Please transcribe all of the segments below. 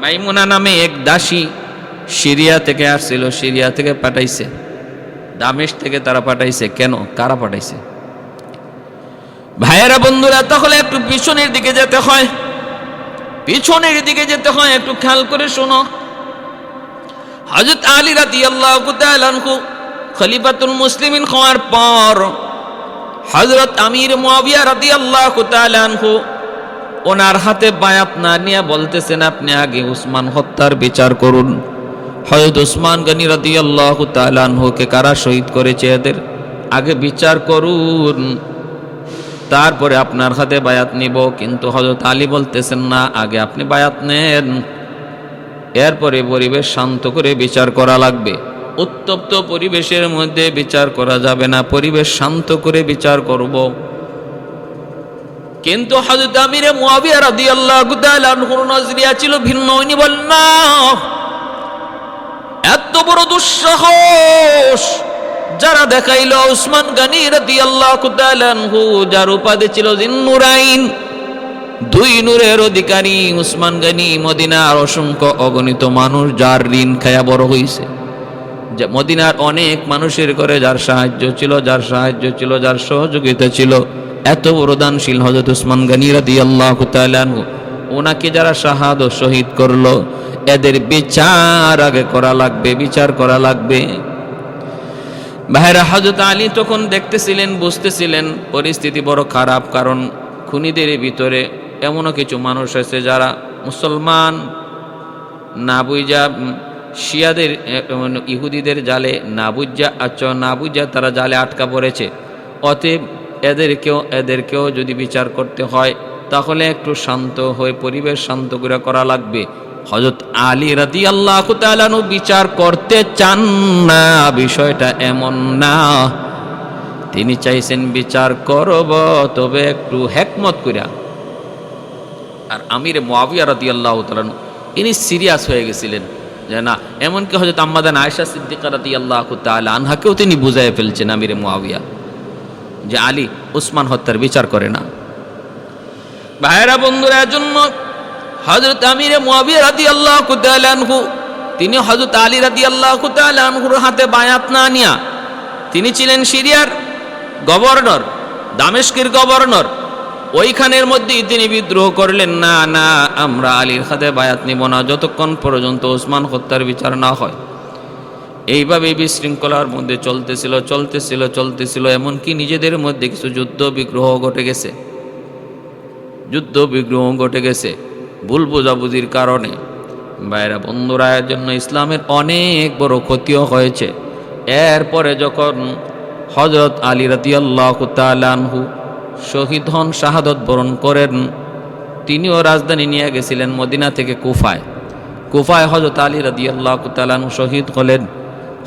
মাইমুনা নামে এক দাসী সিরিয়া থেকে আসছিল, সিরিয়া থেকে পাঠাইছে। দামেশ থেকে তারা পাঠাইছে। কেন? কারা পাঠাইছে? ভাইয়েরা, বন্ধুরা, তাহলে একটু পিছনের দিকে যেতে হয়। পিছনের দিকে যেতে হয়, একটু খেয়াল করে শোনো। হজরত আলী রাতি আল্লাহ খলিফাতুল মুসলিমিন হওয়ার পর হজরত আমির মুয়াবিয়া রাদি আল্লাহ ওনার হাতে বায়াত না নিয়ে বলতেছেন, আপনি আগে উসমান হত্যার বিচার করুন। হয়ত উসমান গনি রাদি আল্লাহ আনহুকে কারা শহীদ করেছে এদের? আগে বিচার করুন, তারপরে আপনার হাতে বায়াত নিব। কিন্তু হজরত আলী বলতেছেন, না, আগে আপনি বায়াত নেন। এরপরে পরিবেশ শান্ত করে বিচার করা লাগবে। উত্তপ্ত পরিবেশের মধ্যে বিচার করা যাবে না, পরিবেশ শান্ত করে বিচার করব। কিন্তু হযরত আমিরে মুয়াবিয়া রাদিয়াল্লাহু তাআলা আনহুর নজরিয়া ছিল ভিন্ন, উনি বলেন, না, এত বড় দুঃসাহস যারা দেখাইল উসমান গানি রাদিয়াল্লাহু তাআলা আনহু, যার উপাধি ছিল জিন্নুরাইন দুই নূরের অধিকারী উসমান গানি মদিনার অসংখ্য অগণিত মানুষ যার ঋণ খায়া বড় হইছে। মদিনার অনেক মানুষের ঘরে যার সাহায্য ছিল, যার সাহায্য ছিল, যার সহযোগিতা ছিল। এত বড় দানশীল হজরত উসমান গানি রাদি আল্লাহ ওনাকে যারা শাহাদ শহীদ করল, এদের বিচার আগে করা লাগবে, বিচার করা লাগবে। ভাইরা হজরত আলী তখন দেখতেছিলেন, বুঝতেছিলেন পরিস্থিতি বড় খারাপ, কারণ খুনিদের ভিতরে এমনও কিছু মানুষ আছে যারা মুসলমান না বুঝা শিয়াদের মানে ইহুদিদের জালে না বুঝা আচ্ছা না বুঝা তারা জালে আটকা পড়েছে। অতএব এদেরকেও এদেরকেও যদি বিচার করতে হয়, তাহলে একটু শান্ত হয়ে পরিবেশ শান্ত করে করা লাগবে। হজরত আলী রাদি আল্লাহ বিচার করতে চান না, বিষয়টা এমন না। তিনি চাইছেন বিচার করব, তবে একটু হেকমত করিয়া আর আমির মোয়াবিয়া রাদি আল্লাহ তালানু ইনি সিরিয়াস হয়ে গেছিলেন। যে না, এমনকি হয়তো আম্মাদান আয়সা সিদ্দিকা রাদি আল্লাহ আনহাকেও তিনি বুঝাই ফেলছেন আমির মোয়াবিয়া যে আলী উসমান হত্যার বিচার করে না। ভাইরা বন্ধুরা জন্য হজরত আমির মুয়াবিয়া রাদি আল্লাহ আনহু, তিনি হজরত আলী রাদি আল্লাহ আনহুর হাতে বায়াত না নিয়া তিনি ছিলেন সিরিয়ার গভর্নর, দামেস্কের গভর্নর। ওইখানের মধ্যেই তিনি বিদ্রোহ করলেন, না না, আমরা আলীর হাতে বায়াত নিব না, যতক্ষণ পর্যন্ত ওসমান হত্যার বিচার না হয়। এইভাবে বিশৃঙ্খলার মধ্যে চলতেছিল চলতেছিল চলতেছিল, এমনকি নিজেদের মধ্যে কিছু যুদ্ধ বিগ্রহ ঘটে গেছে। যুদ্ধ বিগ্রহ ঘটে গেছে ভুল বোঝাবুঝির কারণে। বাইরা বন্ধুরা এর জন্য ইসলামের অনেক বড় ক্ষতিও হয়েছে। এরপরে যখন হজরত আলী রাতিয়াল্লাহ তালানহু শহীদ হন, শাহাদত বরণ করেন, তিনিও রাজধানী নিয়ে গেছিলেন মদিনা থেকে কুফায়। কুফায় হজরত আলী রাদিয়াল্লাহ তালানহু শহীদ হলেন।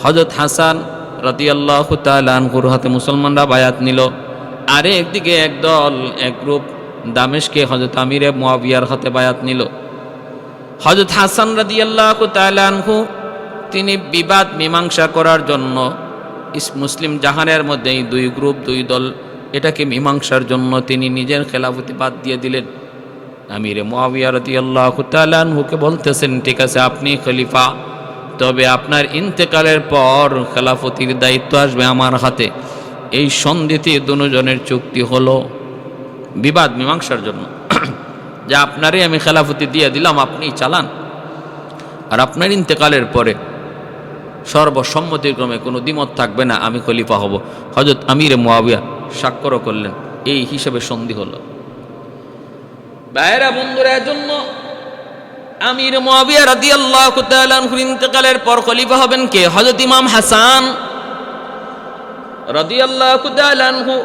হজরত হাসান রাদিয়াল্লাহ তালানহুর হাতে মুসলমানরা বায়াত নিল। আরে একদিকে একদল এক গ্রুপ দামেশকে হজরত আমিরে মুয়াবিয়ার হাতে বায়াত নিল। হজরত হাসান রাদিয়াল্লাহ তালানহু তিনি বিবাদ মীমাংসা করার জন্য ইস মুসলিম জাহানের মধ্যে দুই গ্রুপ, দুই দল এটাকে মীমাংসার জন্য তিনি নিজের খেলাফতি বাদ দিয়ে দিলেন। আমিরে মুয়াবিয়া রাদিয়াল্লাহু তাআলা আনহুকে বলতেছেন, ঠিক আছে, আপনি খলিফা। তবে আপনার ইন্তেকালের পর খেলাফতির দায়িত্ব আসবে আমার হাতে। এই সন্ধিতে দুজনের চুক্তি হলো বিবাদ, মীমাংসার জন্য। যে আপনারই আমি খেলাফতি দিয়ে দিলাম আপনি চালান। আর আপনার ইন্তেকালের পরে সর্বসম্মতিক্রমে কোনো দ্বিমত থাকবে না, আমি খলিফা হব। হজরত আমিরে মুয়াবিয়া স্বাক্ষরও করলেন। এই হিসেবে সন্ধি হলো। বাইরা বন্ধুরা জন্য আমির মুয়াবিয়া রাদিয়াল্লাহু তাআলা আনহুর ইন্তেকালের পর খলিফা হবেন কে? হযরত ইমাম হাসান রাদিয়াল্লাহু তাআলা আনহু।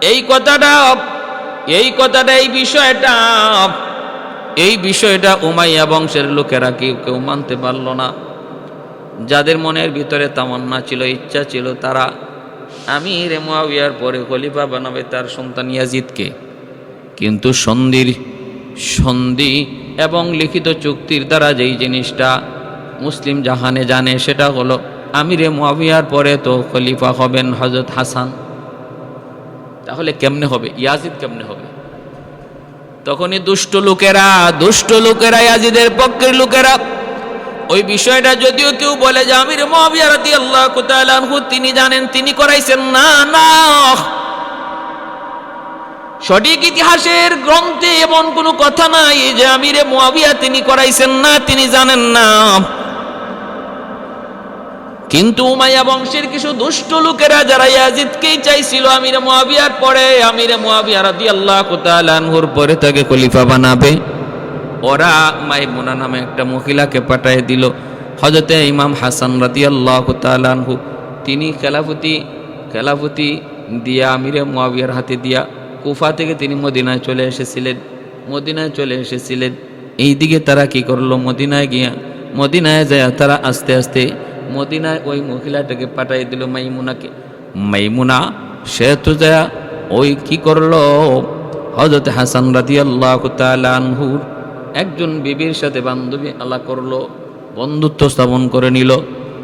এই কথাটা এই কথাটা, এই বিষয়টা এই বিষয়টা উমাইয়া বংশের লোকেরা কেউ কেউ মানতে পারল না। যাদের মনের ভিতরে তামান্না ছিল, ইচ্ছা ছিল, তারা আমির মুয়াবিয়ার পরে খলিফা বানাবে তার সন্তান ইয়াজিদকে। কিন্তু সন্ধির সন্ধি এবং লিখিত চুক্তির দ্বারা যেই জিনিসটা মুসলিম জাহানে জানে, সেটা হলো আমিরে মুয়াবিয়ার পরে তো খলিফা হবেন হজরত হাসান। তাহলে কেমনে হবে? ইয়াজিদ কেমনে হবে? তখনই দুষ্ট লোকেরা দুষ্ট লোকেরা, ইয়াজিদের পক্ষের লোকেরা, ওই বিষয়টা যদিও কেউ বলে যে আমির মহাবিয়া রাদি আল্লাহ তিনি জানেন, তিনি করাইছেন। না না সঠিক ইতিহাসের গ্রন্থে এমন কোনো কথা নাই যে আমিরে মুয়াবিয়া তিনি করাইছেন না, তিনি জানেন না। কিন্তু উমাইয়া বংশের কিছু দুষ্ট লোকেরা যারা ইয়াজিদকেই চাইছিল আমিরে মুয়াবিয়ার পরে, আমিরে মুয়াবিয়া রাদিয়াল্লাহু তাআলা আনহুর পরে তাকে খলিফা বানাবে। ওরা মাইমুনা নামে একটা মহিলাকে পাঠিয়ে দিল। হজরতে ইমাম হাসান রাদিয়াল্লাহু তাআলা আনহু, তিনি খেলাফতি খেলাফতি দিয়া আমিরে মুয়াবিয়ার হাতে দিয়া কুফা থেকে তিনি মদিনায় চলে এসেছিলেন, মদিনায় চলে এসেছিলেন। এই দিকে তারা কি করল? মদিনায় গিয়া, মদিনায় যায় তারা আস্তে আস্তে মদিনায় ওই মহিলাটাকে পাঠাই দিল মাইমুনাকে। মাইমুনা, সে তো যা ওই কি করল? হজরত হাসান রাদি আল্লাহ আনহুর একজন বিবির সাথে বান্ধবী আল্লাহ করল, বন্ধুত্ব স্থাপন করে নিল।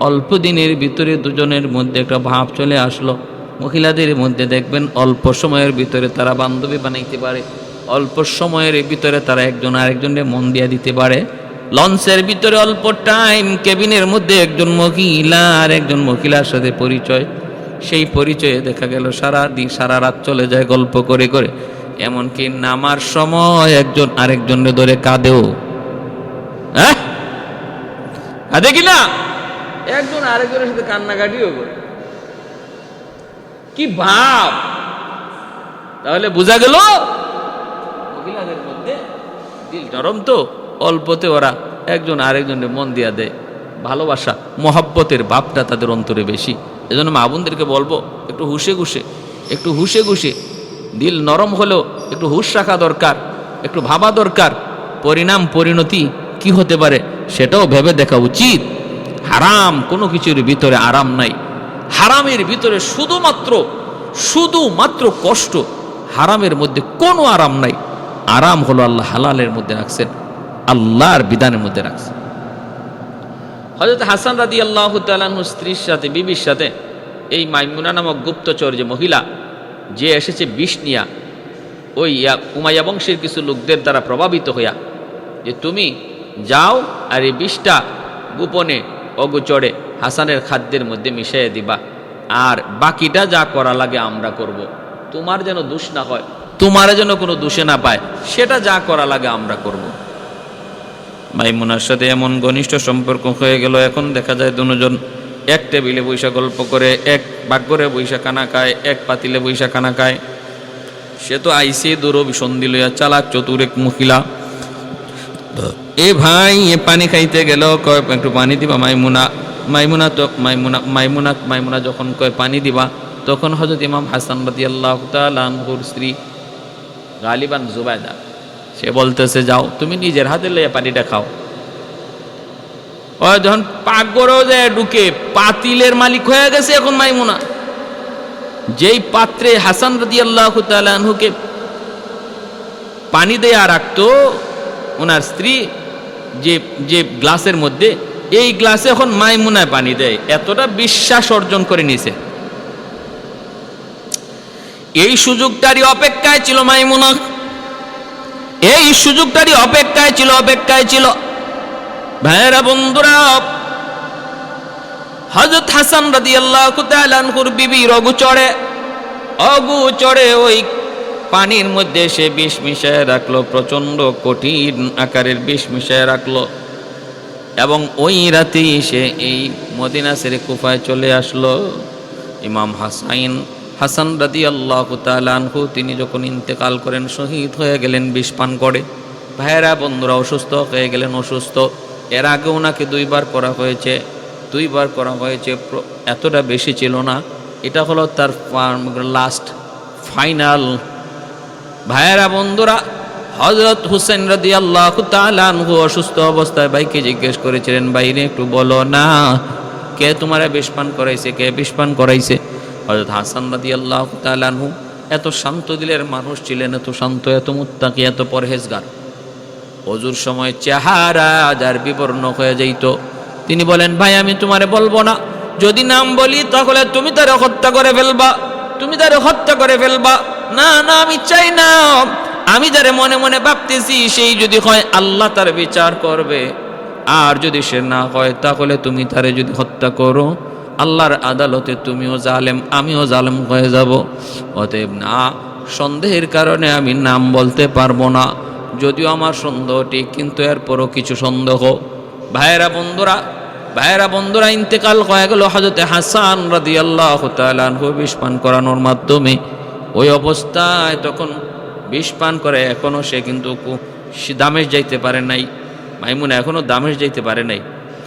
অল্প দিনের ভিতরে দুজনের মধ্যে একটা ভাব চলে আসলো। মহিলাদের মধ্যে দেখবেন অল্প সময়ের ভিতরে তারা বান্ধবী বানাইতে পারে, অল্প সময়ের ভিতরে তারা একজন আরেকজনের মন দিয়া দিতে পারে। লঞ্চের ভিতরে অল্প টাইম কেবিনের মধ্যে একজন মহিলা আর একজন মহিলার সাথে পরিচয়। সেই পরিচয়ে দেখা গেল সারা দিন, সারা রাত চলে যায় গল্প করে করে। এমনকি নামার সময় একজন আরেকজনের ধরে কাঁদেও। হ্যাঁ? কাঁদে কি না? একজন আরেকজনের সাথে কান্নাকাটিও করে। কি ভাব? তাহলে বোঝা গেল? মহিলাদের মধ্যে দিল নরম তো, অল্পতে ওরা একজন আরেকজনের মন দিয়া দেয়। ভালোবাসা, মহাব্বতের ভাবটা তাদের অন্তরে বেশি। এজন্য মা বোনদেরকে বলব, একটু হুশে ঘুষে একটু হুশে ঘুষে দিল নরম হলেও একটু হুশ রাখা দরকার, একটু ভাবা দরকার। পরিণাম, পরিণতি কি হতে পারে সেটাও ভেবে দেখা উচিত। হারাম কোনো কিছুর ভিতরে আরাম নাই। হারামের ভিতরে শুধুমাত্র শুধুমাত্র কষ্ট, হারামের মধ্যে কোনো আরাম নাই। আরাম হলো আল্লাহ হালালের মধ্যে রাখছেন, আল্লাহর বিধানের মধ্যে রাখছেন। হজরত হাসান রাদি আল্লাহ স্ত্রীর সাথে, বিবির সাথে এই মাইমুনা নামক গুপ্তচর যে মহিলা, যে এসেছে বিষ নিয়া, ওই উমাইয়া বংশের কিছু লোকদের দ্বারা প্রভাবিত হইয়া যে তুমি যাও আর এই বিষটা গোপনে অগোচরে হাসানের খাদ্যের মধ্যে মিশিয়ে দিবা আর বাকিটা যা করা লাগে আমরা করব। তোমার যেন দোষ না হয়, তোমার যেন কোনো দোষে না পায়, সেটা যা করা লাগে আমরা করব। মাইমুনার সাথে এমন ঘনিষ্ঠ সম্পর্ক হয়ে গেল, এখন দেখা যায় দুজন এক টেবিলে বৈশা গল্প করে, এক বাগ্যরে বৈশা কানা খায়, এক পাতিলে বৈশা কানা খায় সে তো আইসে দূর সন্ধি লইয়া চালাক চতুর এক মহিলা এ ভাই পানি খাইতে গেল, কয়, একটু পানি দিবা? মাইমুনা মাইমুনা তো, মাইমুনা মাইমুনা মাইমুনা যখন কয় পানি দিবা, তখন হজরত ইমাম হাসান রাদি আল্লাহ তালহুর স্ত্রী গালিবান জুবায়দা, সে বলতেছে, যাও, তুমি নিজের হাতে লইয়া পানিটা খাও। ও যখন পাকগরও যায়, ঢুকে পাতিলের মালিক হয়ে গেছে এখন মাইমুনা। যেই পাত্রে হাসান রাদি আল্লাহ তালহুকে পানি দেয়া রাখতো, ওনার স্ত্রী যে যে গ্লাসের মধ্যে, এই গ্লাসে এখন মাইমুনায় পানি দেয়, এতটা বিশ্বাস অর্জন করে নিছে। এই সুযোগটারই অপেক্ষায় ছিল মাইমুনা। এই সুযোগটারই অপেক্ষায় ছিল অপেক্ষায় ছিল। ভাইয়েরা, বন্ধুরা হজরত হাসান রাদি আল্লাহ কুতালানকুর বিবি রঘু চড়ে অগু চড়ে ওই পানির মধ্যে সে বিষ মিশায় রাখল, প্রচণ্ড কঠিন আকারের বিষ মিশায় রাখল। এবং ওই রাতেই সে এই মদিনা সেরে কুফায় চলে আসলো। ইমাম হাসাইন, হাসান রাদি আল্লাহ তালানহু তিনি যখন ইন্তেকাল করেন, শহীদ হয়ে গেলেন, বিষ পান করে। ভাইয়েরা, বন্ধুরা, অসুস্থ হয়ে গেলেন, অসুস্থ। এর আগে ওনাকে দুইবার করা হয়েছে। দুইবার করা হয়েছে এতটা বেশি ছিল না। এটা হলো তার লাস্ট, ফাইনাল ভাইয়েরা, বন্ধুরা হজরত হুসেন রদি আল্লাহ তালু অসুস্থ অবস্থায় ভাইকে জিজ্ঞেস করেছিলেন বাইরে একটু বলো না, কে তোমারা বিষপান করাইছে, কে বিষপান করাইছে? হজরত হাসান রদি আল্লাহ তালু এত শান্ত দিলের মানুষ ছিলেন, এত শান্ত, এত মুত্তাকি, এত পরহেজগার। অজুর সময় চেহারা যার বিবর্ণ হয়ে যাইত। তিনি বলেন, ভাই, আমি তোমারে বলব না। যদি নাম বলি, তাহলে তুমি তারে হত্যা করে ফেলবা, তুমি তারে হত্যা করে ফেলবা। না না, আমি চাই না। আমি যারে মনে মনে ভাবতেছি, সেই যদি হয় আল্লাহ তার বিচার করবে। আর যদি সে না হয়, তাহলে তুমি তারে যদি হত্যা করো, আল্লাহর আদালতে তুমিও জালেম, আমিও জালেম হয়ে যাব। অতএব না, সন্দেহের কারণে আমি নাম বলতে পারব না। যদিও আমার সন্দেহ ঠিক, কিন্তু এরপরও কিছু সন্দেহ। ভাইয়েরা, বন্ধুরা ভাইয়েরা, বন্ধুরা, ইন্তেকাল হয়ে গেল হাজতে হাসান রাদি আল্লাহ তালু বিষ পান করানোর মাধ্যমে। ওই অবস্থায় তখন বিষ পান করে এখনও সে কিন্তু দামেশ যাইতে পারে নাই। মাইমুনা এখনও দামেশ যাইতে পারে নাই।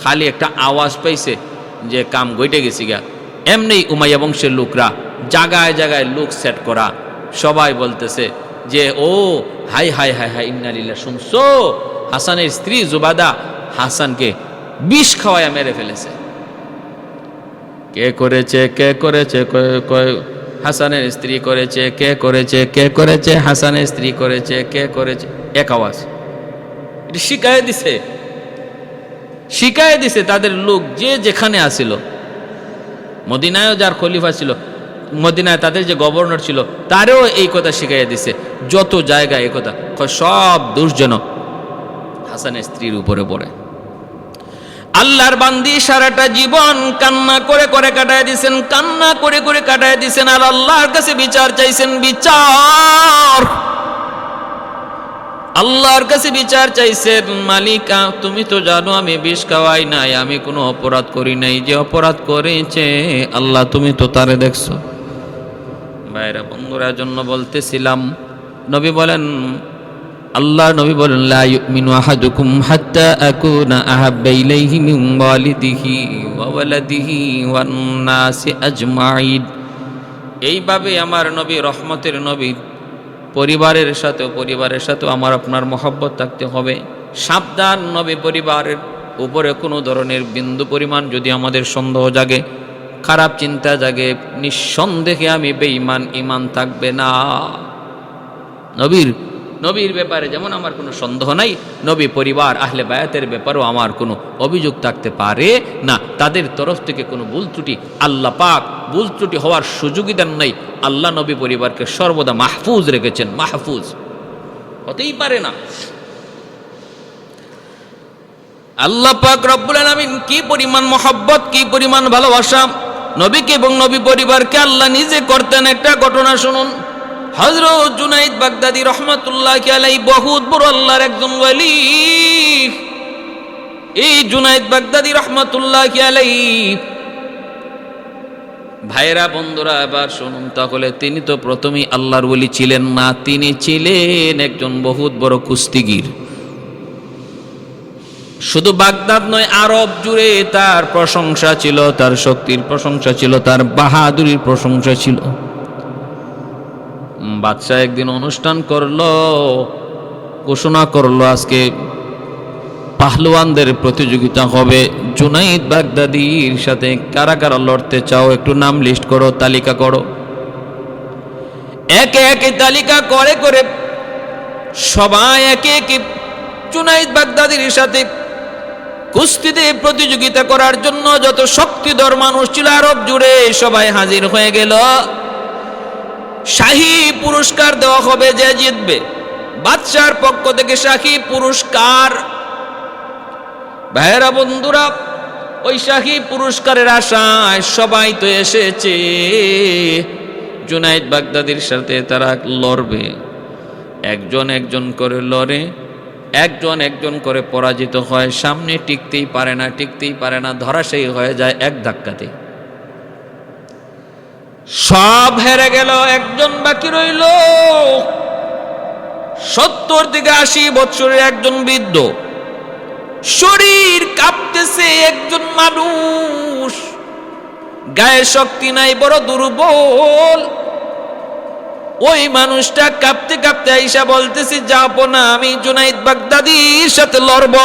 খালি একটা আওয়াজ পাইছে যে কাম গইটে গেছি গা। এমনি উমাইয়া বংশের লোকরা জাগায় জাগায় লোক সেট করা। সবাই বলতেছে যে, ও, হাই হাই হাই হাই ইন্নালিল্লা শুনছো? হাসানের স্ত্রী জুবাদা হাসানকে বিষ খাওয়াইয়া মেরে ফেলেছে। কে করেছে কে করেছে কয়- হাসানের স্ত্রী করেছে, কে করেছে কে করেছে, হাসানের স্ত্রী করেছে, কে করেছে, এক আওয়াজ। এটা দিছে। শিখায় দিছে তাদের লোক যে যেখানে আসিল মদিনায়ও যার খলিফা ছিল, মদিনায় তাদের যে গভর্নর ছিল, তারও এই কথা শিখাইয়া দিছে। যত জায়গায় এই কথা, সব দোষ যেন হাসানের স্ত্রীর উপরে পড়ে। আল্লাহর বান্দি সারাটা জীবন কান্না করে করে কাটায় দিছেন, কান্না করে করে কাটায় দিছেন, আর আল্লাহর কাছে বিচার চাইছেন, বিচার। আল্লাহর কাছে বিচার চাইছেন, মালিকা, তুমি তো জানো আমি বিষ খাওয়াই নাই, আমি কোনো অপরাধ করি নাই, যে অপরাধ করেছে, আল্লাহ তুমি তো তারে দেখছ। ভাইরা, বন্ধুরা জন্য বলতেছিলাম, নবী বলেন আল্লাহ নবী বলেন, লা আহাদুকুম হাত্তা আকুনা আহাব্বা মিন ওয়ালিদিহি ওয়া ওয়ালাদিহি ওয়ান নাসি আজমাইন এইভাবে আমার নবী, রহমতের নবী, পরিবারের সাথেও পরিবারের সাথেও আমার আপনার মহব্বত থাকতে হবে। সাবধান নবী পরিবারের উপরে কোনো ধরনের বিন্দু পরিমাণ যদি আমাদের সন্দেহ জাগে, খারাপ চিন্তা জাগে, নিঃসন্দেহে আমি বেঈমান ইমান থাকবে না। নবীর নবীর ব্যাপারে যেমন আমার কোনো সন্দেহ নাই, নবী পরিবার, আহলে বায়াতের ব্যাপারেও আমার কোনো অভিযোগ থাকতে পারে না। তাদের তরফ থেকে কোনো ভুল ত্রুটি আল্লাহ পাক ভুল ত্রুটি হওয়ার সুযোগই দেন নাই। আল্লাহ নবী পরিবারকে সর্বদা মাহফুজ রেখেছেন, মাহফুজ। হতেই পারে না। আল্লাহ পাক রব্বুল আলামিন কি পরিমাণ মহব্বত, কি পরিমাণ ভালোবাসা, নবীকে এবং নবী পরিবারকে আল্লাহ নিজে করতেন একটা ঘটনা শুনুন। হজরত জুনাইদ বাগদাদি রহমতুল্লাহ আলাই বহুত বড় আল্লাহর একজন ওয়ালি। এই জুনাইদ বাগদাদি রহমতুল্লাহ আলাই ভাইরা বন্ধুরা, এবার শুনুন তাহলে, তিনি তো প্রথমেই আল্লাহর ওলি ছিলেন না, তিনি ছিলেন একজন বহুত বড় কুস্তিগির। শুধু বাগদাদ নয়, আরব জুড়ে তার প্রশংসা ছিল, তার শক্তির প্রশংসা ছিল, তার বাহাদুরির প্রশংসা ছিল। বাদশাহ একদিন অনুষ্ঠান করল, ঘোষণা করল আজকে পাহলোয়ানদের প্রতিযোগিতা হবে। জুনাইদ বাগদাদির সাথে কারা কারা লড়তে চাও, একটু নাম লিস্ট করো, তালিকা করো। একে একে তালিকা করে করে সবাই একে একে জুনাইদ বাগদাদির সাথে কুস্তিতে প্রতিযোগিতা করার জন্য যত শক্তিধর মানুষ ছিল আরব জুড়ে সবাই হাজির হয়ে গেল। শাহী পুরস্কার দেওয়া হবে যে জিতবে। বাদশার পক্ষ থেকে শাহী পুরস্কার। ভাইয়েরা, বন্ধুরা, ওই শাহী পুরস্কারের আশায় সবাই তো এসেছে। জুনাইদ বাগদাদির সাথে তারা লড়বে। একজন একজন করে লড়ে, একজন একজন করে পরাজিত হয়। সামনে টিকতেই পারে না, টিকতেই পারে না, ধরাশায়ী হয়ে যায় এক ধাক্কাতে সব হেরে গেল, একজন বাকি রইল। সত্তর থেকে আশি বছরের একজন বৃদ্ধ। শরীর কাঁপতেছে একজন মানুষ। গায়ে শক্তি নাই, বড় দুর্বল। ওই মানুষটা কাঁপতে কাঁপতে আইসা বলতেছি, যাব না, আমি জুনাইদ বাগদাদির সাথে লড়ব।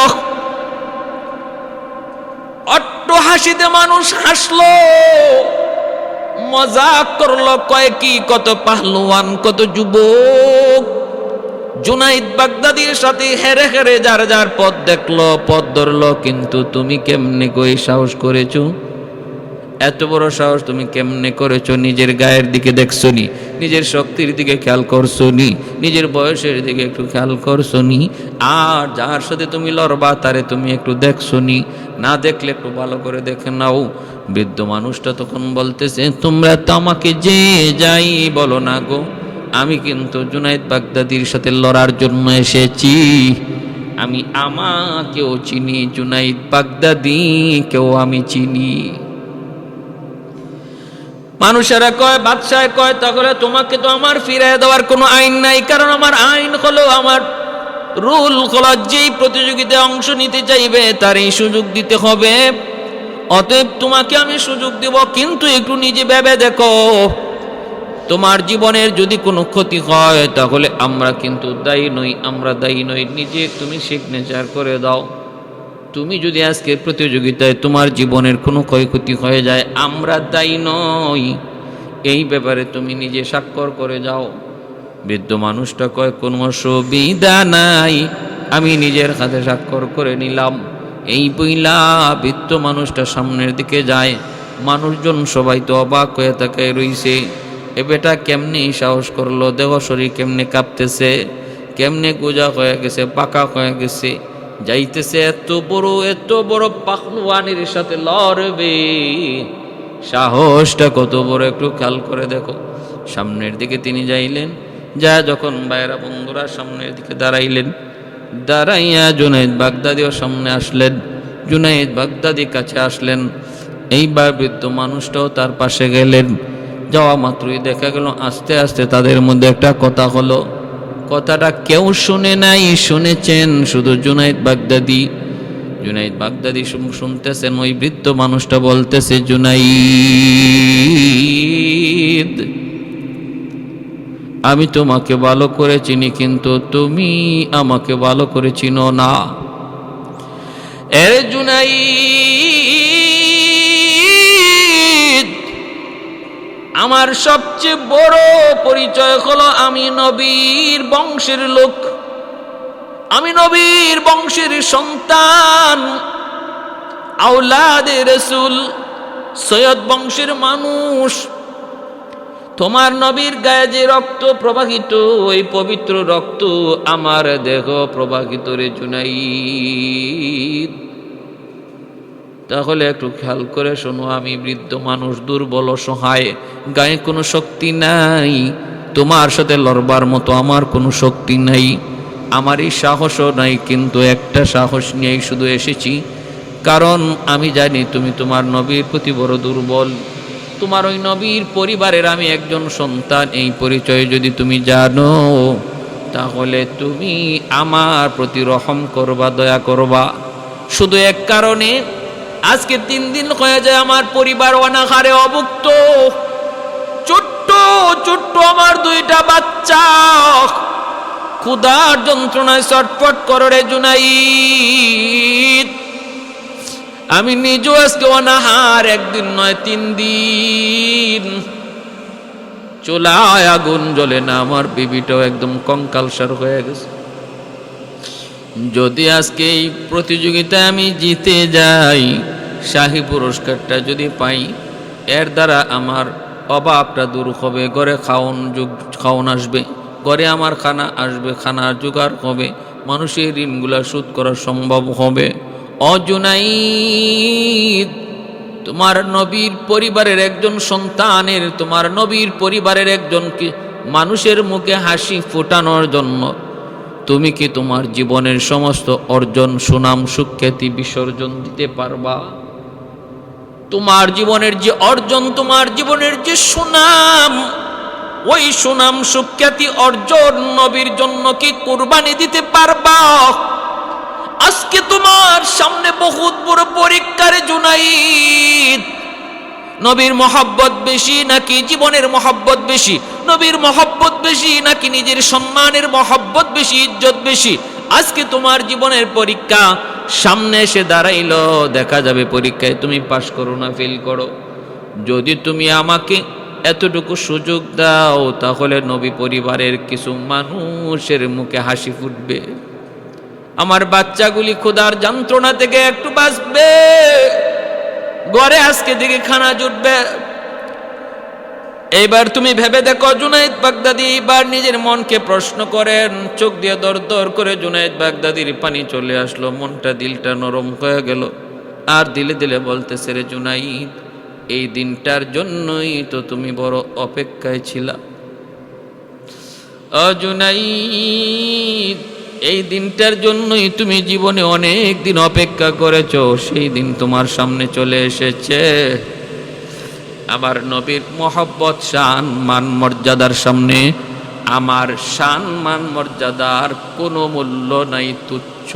অট্ট হাসিতে মানুষ হাসলো। মজাক করল, কয় কত পাহলোয়ান, কত যুবক। জুনাইদ বাগদাদির সাথে হেরে হেরে যার যার পথ দেখল, পথ ধরলো, কিন্তু তুমি কেমনে কই সাহস করেছ? এত বড় সাহস তুমি কেমনে করেছ? নিজের গায়ের দিকে দেখছ নি নিজের শক্তির দিকে খেয়াল করছ নি নিজের বয়সের দিকে একটু খেয়াল করছ নি আর যার সাথে তুমি লড়বা তারে তুমি একটু দেখছ নি না দেখলে একটু ভালো করে দেখে নাও। বৃদ্ধ মানুষটা তখন বলতেছে, তোমরা তো আমাকে যে যাই বলো না গো। আমি কিন্তু জুনাইদ বাগদাদির সাথে লড়ার জন্য এসেছি। আমি আমাকেও চিনি, জুনাইদ বাগদাদিকেও আমি চিনি। মানুষেরা কয়, বাদশাহ কয়, তাহলে তোমাকে তো আমার ফিরিয়ে দেওয়ার কোনো আইন নাই, কারণ আমার আইন হলো আমার রুল হলো যেই প্রতিযোগিতায় অংশ নিতে চাইবে তার এই সুযোগ দিতে হবে। অতএব তোমাকে আমি সুযোগ দেব, কিন্তু একটু নিজে ভেবে দেখো, তোমার জীবনের যদি কোনো ক্ষতি হয়, তাহলে আমরা কিন্তু দায়ী নই, আমরা দায়ী নই, নিজে তুমি সিগনেচার করে দাও। তুমি যদি আজকের প্রতিযোগিতায় তোমার জীবনের কোনো ক্ষয়ক্ষতি হয়ে যায়, আমরা দায়ী নই। এই ব্যাপারে তুমি নিজে স্বাক্ষর করে যাও। বৃদ্ধ মানুষটা কয়, কোনো অসুবিধা নাই। আমি নিজের হাতে স্বাক্ষর করে নিলাম। এই বইলা বৃদ্ধ মানুষটা সামনের দিকে যায়। মানুষজন সবাই তো অবাক হয়ে তাকে রইছে। এ বেটা কেমনি সাহস করল, দেহ শরীর কেমনে কাঁপতেছে? কেমনে গোজা হয়ে গেছে, পাকা হয়ে গেছে? যাইতেছে এত বড় এত বড় পাখলুয়ানির সাথে লড়বে। সাহসটা কত বড় একটু খেয়াল করে দেখো। সামনের দিকে তিনি যাইলেন, যা যখন বাইরা বন্ধুরা সামনের দিকে দাঁড়াইলেন, দাঁড়াইয়া জুনাইদ বাগদাদিও সামনে আসলেন, জুনাইদ বাগদাদি কাছে আসলেন। এইবার বৃদ্ধ মানুষটাও তার পাশে গেলেন। যাওয়া মাত্রই দেখা গেল, আস্তে আস্তে তাদের মধ্যে একটা কথা হলো কথাটা কেউ শুনে নাই, শুনেছেন শুধু জুনাইদ বাগদাদি। জুনাইদ বাগদাদি শুন- শুনতেছেন, ওই বৃদ্ধ মানুষটা বলতেছে, জুনাইদ, আমি তোমাকে ভালো করে চিনি, কিন্তু তুমি আমাকে ভালো করে চিনো না। এ জুনাইদ আমার সবচেয়ে বড় পরিচয় হলো আমি নবীর বংশের লোক। আমি নবীর বংশের সন্তান। আউলাদে রসুল, সৈয়দ বংশের মানুষ। তোমার নবীর গায়ে যে রক্ত প্রবাহিত, ওই পবিত্র রক্ত আমার দেহ প্রবাহিত রে জুনাই তাহলে একটু খেয়াল করে শোনো, আমি বৃদ্ধ মানুষ, দুর্বল সহায় গায়ে কোনো শক্তি নাই। তোমার সাথে লড়বার মতো আমার কোনো শক্তি নাই। আমারই সাহসও নাই, কিন্তু একটা সাহস নিয়েই শুধু এসেছি। কারণ আমি জানি তুমি তোমার নবীর প্রতি বড় দুর্বল। তোমার ওই নবীর পরিবারের আমি একজন সন্তান, এই পরিচয় যদি তুমি জানো, তাহলে তুমি আমার প্রতি রহম করবা, দয়া করবা। শুধু এক কারণে আজকে তিন দিন হয়ে যায় আমার পরিবার অনাহারে অভুক্ত। ছোট্ট ছোট্ট আমার দুইটা বাচ্চা। ক্ষুধার যন্ত্রণায় চটপট করো রে জুনাইদ। আমি নিজেও আজকে অনাহার, একদিন নয় তিন দিন। চুলায় আগুন জ্বলে না, আমার বিবিটাও একদম কঙ্কালসার হয়ে গেছে। যদি আজকে এই প্রতিযোগিতায় আমি জিতে যাই, শাহী পুরস্কারটা যদি পাই, এর দ্বারা আমার অভাবটা দূর হবে ঘরে খাওন যুগ, খাওন আসবে ঘরে আমার খানা আসবে খানা জোগাড় হবে, মানুষের ঋণগুলা শোধ করা সম্ভব হবে। অজুনাইদ, তোমার নবীর পরিবারের একজন সন্তানের, তোমার নবীর পরিবারের একজনকে মানুষের মুখে হাসি ফোটানোর জন্য তুমি কি তোমার জীবনের সমস্ত অর্জন, সুনাম, সুখ্যাতি বিসর্জন দিতে পারবা? তোমার জীবনের যে অর্জন, তোমার জীবনের যে সুনাম, ওই সুনাম, সুখ্যাতি অর্জন নবীর জন্য কি কুরবানি দিতে পারবা? আজকে তোমার সামনে বহুত বড় পরীক্ষার জুনাইদ। নবীর মহাব্বত বেশি নাকি জীবনের মহাব্বত বেশি? নবীর মহব্বত বেশি নাকি নিজের সম্মানের মহব্বত বেশি, ইজ্জত বেশি? আজকে তোমার জীবনের পরীক্ষা সামনে এসে দাঁড়াইলো, দেখা যাবে পরীক্ষায় তুমি পাশ করো না ফেল করো। যদি তুমি আমাকে এতটুকু সুযোগ দাও, তাহলে নবী পরিবারের কিছু মানুষের মুখে হাসি ফুটবে। আমার বাচ্চাগুলি ক্ষুধার যন্ত্রণা থেকে একটু বাঁচবে। ঘরে আজকে দিকে খানা জুটবে এইবার তুমি ভেবে দেখো, জুনাইদ বাগদাদি এবার নিজের মনকে প্রশ্ন করেন। চোখ দিয়ে দর দর করে জুনাইদ বাগদাদির পানি চলে আসলো, মনটা দিলটা নরম হয়ে গেল। আর দিলে দিলে বলতেছে, রে জুনাইদ, এই দিনটার জন্যই তো তুমি বড় অপেক্ষায় ছিলা। অজুনাইদ এই দিনটার জন্যই তুমি জীবনে অনেক দিন অপেক্ষা করেছ, সেই দিন তোমার সামনে চলে এসেছে। আমার নবীর মোহব্বত, শান, মান, মর্যাদার সামনে। আমার শান, মান, মর্যাদার কোনো মূল্য নাই তুচ্ছ।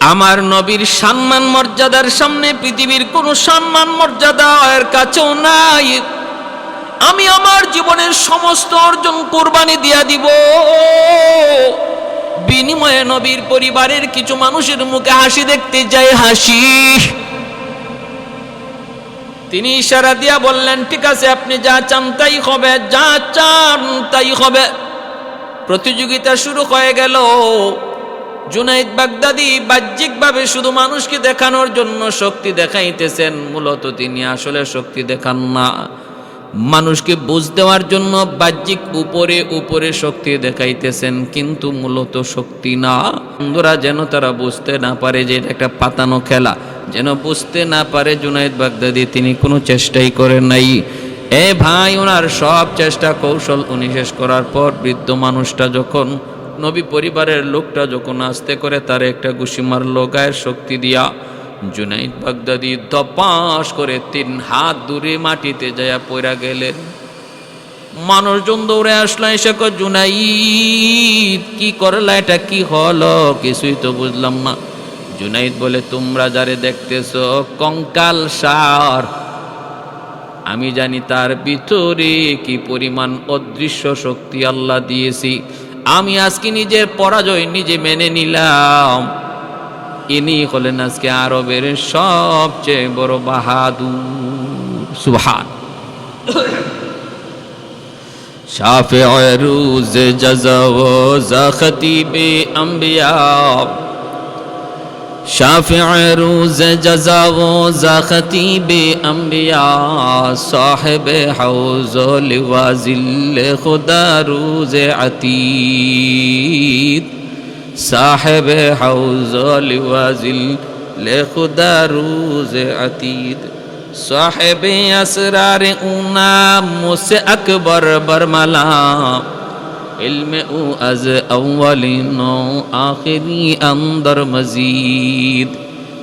আমার নবীর সম্মান মর্যাদার সামনে পৃথিবীর কোনো সম্মান মর্যাদা এর কাছেও নাই। আমি আমার জীবনের সমস্ত অর্জন কোরবানি দিয়া দিব। বিনিময়ে নবীর পরিবারের কিছু মানুষের মুখে হাসি দেখতে যাই হাসি। তিনি ইশারা দিয়া বললেন, ঠিক আছে, আপনি যা চান তাই হবে, যা চান তাই হবে। প্রতিযোগিতা শুরু হয়ে গেল। জুনাইদ বাগদাদি বাহ্যিকভাবে শুধু মানুষকে দেখানোর জন্য শক্তি দেখাইতেছেন, মূলত তিনি আসলে শক্তি দেখান না। মানুষকে বুঝ দেওয়ার জন্য বাহ্যিক উপরে উপরে শক্তি দেখাইতেছেন, কিন্তু মূলত শক্তি না। বন্ধুরা, যেন তারা বুঝতে না পারে যে এটা একটা পাতানো খেলা, যেন বুঝতে না পারে জুনাইদ বাগদাদি, তিনি কোনো চেষ্টাই করেন নাই। এ ভাই, ওনার সব চেষ্টা, কৌশল উনি শেষ করার পর বৃদ্ধ মানুষটা যখন, নবী পরিবারের লোকটা যখন আস্তে করে তার একটা ঘুষি মারলো শক্তি দিয়া জুনাইদ বাগদাদি দপাস করে তিন হাত দূরে মাটিতে যায়া পড়া গেলেন। মানুষজন দৌড়ে আসলো এসে কয়, জুনাইদ কি করলা? এটা কি হলো? কিছুই তো বুঝলাম না। জুনাইদ বলে তোমরা যারে দেখতেছ কঙ্কাল সার। আমি জানি তার ভিতরে কি পরিমাণ অদৃশ্য শক্তি আল্লাহ দিয়েছি। আমি আজকে নিজের পরাজয় নিজে মেনে নিলাম। ইনি হলেন আজকে আরবের সবচেয়ে বড় বাহাদুর সুবহান شافع روز جزا و ذا خطیب انبیاء شافع روز جزا و ذا خطیب انبیاء صاحب حوض و لوا ذل خدا روز عتید صاحب حوض و لوا ذل خدا روز عتید صاحب اسرار اونا مس اکبر برملا علم او از اولین و آخری اندر مزید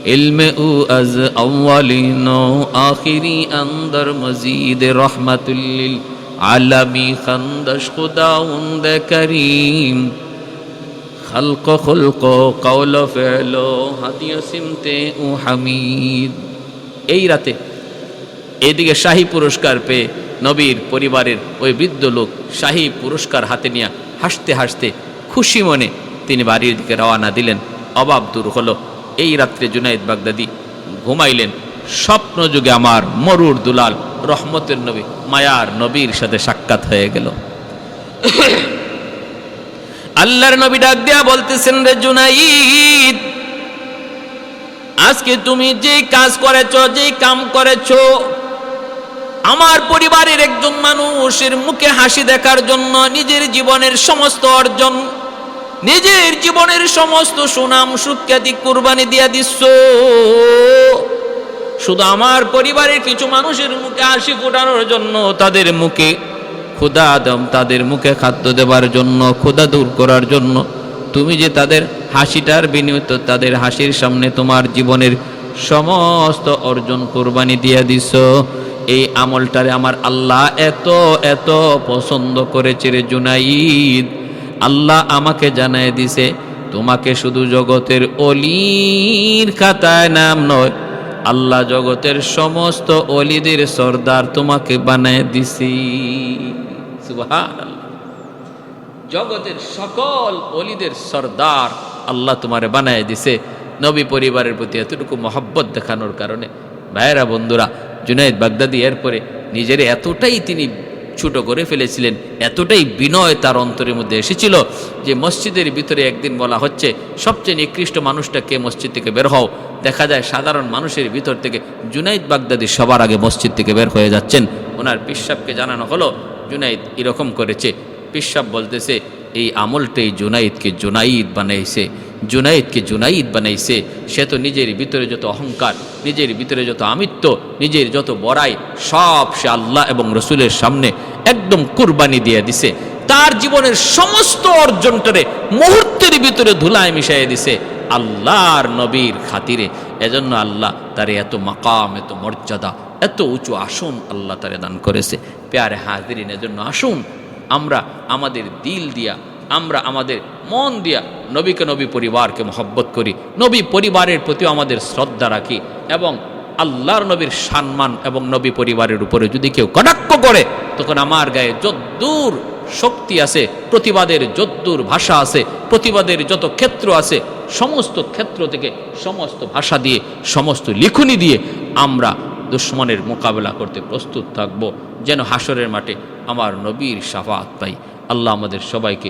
علم او از اولین و آخری اندر مزید رحمت للعالمی خندش خداوند کریم خلق خلق قول فعل হাদি সিমতে ও হামিদ এই রাতে এইদিকে শাহী পুরস্কার পেয়ে নবীর পরিবারের ওই বৃদ্ধ লোক শাহী পুরস্কার হাতে নিয়ে হাসতে হাসতে খুশি মনে তিনি বাড়ির দিকে রওনা দিলেন অভাব দূর হলো এই রাত্রে জুনাইদ বাগদাদি ঘুমাইলেন স্বপ্ন যুগে আমার মরুর দুলাল রহমতের নবী মায়ার নবীর সাথে সাক্ষাৎ হয়ে গেল আল্লাহর নবী ডাক দিয়া বলতেছেন, রে জুনাইদ, আজকে তুমি যে কাজ করেছ যে কাম করেছ, আমার পরিবারের একজন মানুষের মুখে হাসি দেখার জন্য, নিজের জীবনের সমস্ত অর্জন, নিজের জীবনের সমস্ত সুনাম সুখ্যাতি কুরবানি দিয়া দিচ্ছ। শুধু আমার পরিবারের কিছু মানুষের মুখে হাসি ফোটানোর জন্য তাদের মুখে ক্ষুদা আদম তাদের মুখে খাদ্য দেবার জন্য ক্ষুদা দূর করার জন্য। তুমি যে তাদের হাসিটার বিনিয়োগ তাদের হাসির সামনে তোমার জীবনের সমস্ত অর্জন কোরবানি দিয়ে দিছ। এই আমলটারে আমার আল্লাহ এত এত পছন্দ করেছে রে জুনাইদ। আল্লাহ আমাকে জানায় দিছে, তোমাকে শুধু জগতের অলির খাতায় নাম নয় আল্লাহ জগতের সমস্ত অলিদের সর্দার তোমাকে বানায় দিছি। জগতের সকল অলিদের সর্দার আল্লাহ তোমারে বানায় দিছে। নবী পরিবারের প্রতি এতটুকু মহব্বত দেখানোর কারণে। ভাইরা বন্ধুরা, জুনাইদ বাগদাদি এরপরে নিজের এতটাই তিনি ছোট করে ফেলেছিলেন। এতটাই বিনয় তার অন্তরের মধ্যে এসেছিল যে মসজিদের ভিতরে একদিন বলা হচ্ছে, সবচেয়ে নিকৃষ্ট মানুষটা কে মসজিদ থেকে বের হও? দেখা যায় সাধারণ মানুষের ভিতর থেকে জুনাইদ বাগদাদি সবার আগে মসজিদ থেকে বের হয়ে যাচ্ছেন। ওনার পিসাবকে জানানো হলো, জুনাইদ এরকম করেছে। পিসাব বলতেছে, এই আমলটাই জুনাইদকে জুনাইদ বানাইছে। জুনাইদকে জুনাইদ বানাইছে। সে তো নিজের ভিতরে যত অহংকার, নিজের ভিতরে যত আমিত্ব, নিজের যত বড়াই, সব সে আল্লাহ এবং রসুলের সামনে একদম কুরবানি দিয়ে দিছে। তার জীবনের সমস্ত অর্জনটারে মুহূর্তের ভিতরে ধুলায় মিশাইয়ে দিছে আল্লাহর নবীর খাতিরে। এজন্য আল্লাহ তার এত মাকাম, এত মর্যাদা, এত উঁচু আসন আল্লাহ তারে দান করেছে। পেয়ারে হাজিরিন, এজন্য আসুন, আমরা আমাদের দিল দিয়া আমরা আমাদের মন দিয়া নবীকে নবী পরিবারকে মহব্বত করি। নবী পরিবারের প্রতিও আমাদের শ্রদ্ধা রাখি এবং আল্লাহর নবীর সম্মান এবং নবী পরিবারের উপরে যদি কেউ কটাক্ষ করে, তখন আমার গায়ে যদ্দূর শক্তি আছে, প্রতিবাদের যদ্দূর ভাষা আছে, প্রতিবাদের যত ক্ষেত্র আছে, সমস্ত ক্ষেত্র থেকে সমস্ত ভাষা দিয়ে, সমস্ত লিখনি দিয়ে আমরা দুশ্মনের মোকাবেলা করতে প্রস্তুত থাকব। যেন হাসরের মাঠে আমার নবীর সাফাত পাই। আল্লাহ আমাদের সবাইকে